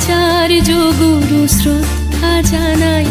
আচার্য গুরু শ্রদ্ধা জানাই।